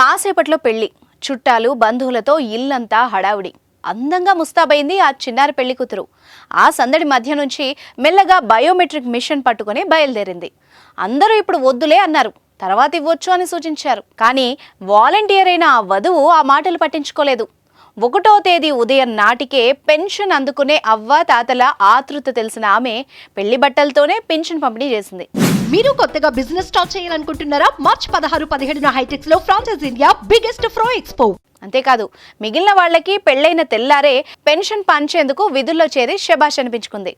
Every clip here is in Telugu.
కాసేపట్లో పెళ్ళి చుట్టాలు బంధువులతో ఇల్లంతా హడావుడి. అందంగా ముస్తాబైంది ఆ చిన్నారి పెళ్ళి కూతురు. ఆ సందడి మధ్య నుంచి మెల్లగా బయోమెట్రిక్ మిషన్ పట్టుకొని బయలుదేరింది. అందరూ ఇప్పుడు వద్దులే అన్నారు. తర్వాత ఇవ్వచ్చు అని సూచించారు. కానీ వాలంటీర్ అయిన ఆ వధువు ఆ మాటలు పట్టించుకోలేదు. ఒకటో తేదీ ఉదయం నాటికే పెన్షన్ అందుకునే అవ్వ తాతల ఆతృత తెలిసిన ఆమె పెళ్ళి బట్టలతోనే పెన్షన్ పంపిణీ చేసింది. మీరు కొత్తగా బిజినెస్ స్టార్ట్ చేయాలనుకుంటున్నారా? మార్చ్ పదహారు పదిహేడున హైటెక్స్లో franchise India biggest pro expo అంతేకాదు మిగిలిన వాళ్ళకి పెళ్ళైన తెల్లారే పెన్షన్ పంచేందుకు విధుల్లో చేరి శబాష్ అనిపించుకుంది.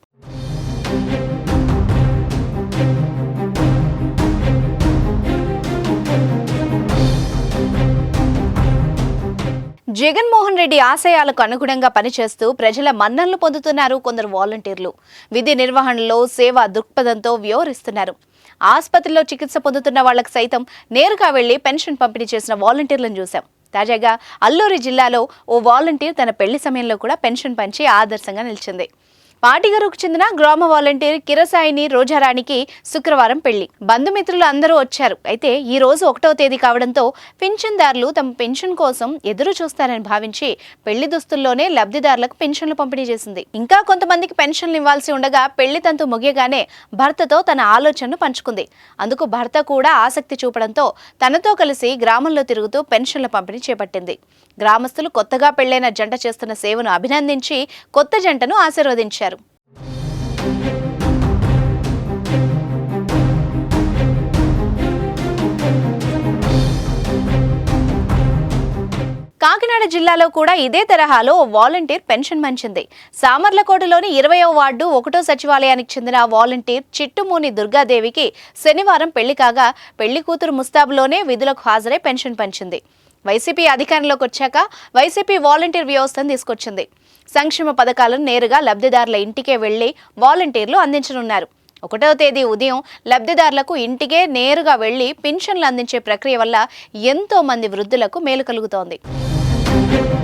జగన్మోహన్ రెడ్డి ఆశయాలకు అనుగుణంగా పనిచేస్తూ ప్రజల మన్ననలు పొందుతున్నారు కొందరు వాలంటీర్లు. విధి నిర్వహణలో సేవా దృక్పథంతో వ్యవహరిస్తున్నారు. ఆసుపత్రిలో చికిత్స పొందుతున్న వాళ్ళకు సైతం నేరుగా వెళ్ళి పెన్షన్ పంపిణీ చేసిన వాలంటీర్లను చూశాం. తాజాగా అల్లూరి జిల్లాలో ఓ వాలంటీర్ తన పెళ్ళి సమయంలో కూడా పెన్షన్ పంచి ఆదర్శంగా నిలిచింది. పాటిగరుకు చెందిన గ్రామ వాలంటీర్ కిరసాయిని రోజారాణికి శుక్రవారం పెళ్ళి. బంధుమిత్రులు అందరూ వచ్చారు. అయితే ఈ రోజు ఒకటో తేదీ కావడంతో పింఛన్దారులు తమ పెన్షన్ కోసం ఎదురు చూస్తారని భావించి పెళ్ళి దుస్తుల్లోనే లబ్ధిదారులకు పెన్షన్లు పంపిణీ చేసింది. ఇంకా కొంతమందికి పెన్షన్లు ఇవ్వాల్సి ఉండగా పెళ్ళి తంతు ముగియగానే భర్తతో తన ఆలోచనను పంచుకుంది. అందుకు భర్త కూడా ఆసక్తి చూపడంతో తనతో కలిసి గ్రామంలో తిరుగుతూ పెన్షన్ల పంపిణీ చేపట్టింది. గ్రామస్తులు కొత్తగా పెళ్ళైన జంట చేస్తున్న సేవను అభినందించి కొత్త జంటను ఆశీర్వదించారు. కాకినాడ జిల్లాలో కూడా ఇదే తరహాలో వాలంటీర్ పెన్షన్ మంచింది. సామర్లకోటలోని ఇరవయో వార్డు ఒకటో సచివాలయానికి చెందిన వాలంటీర్ చిట్టుమూని దుర్గాదేవికి శనివారం పెళ్ళి కాగా పెళ్ళి కూతురు ముస్తాబులోనే విధులకు హాజరై పెన్షన్ పంచింది. వైసీపీ అధికారంలోకి వచ్చాక వైసీపీ వాలంటీర్ వ్యవస్థను తీసుకొచ్చింది. సంక్షేమ పథకాలను నేరుగా లబ్ధిదారుల ఇంటికే వెళ్ళి వాలంటీర్లు అందించనున్నారు. ఒకటవ తేదీ ఉదయం లబ్ధిదారులకు ఇంటికే నేరుగా వెళ్ళి పింఛన్లు అందించే ప్రక్రియ వల్ల ఎంతో మంది వృద్ధులకు మేలు కలుగుతోంది. Thank you.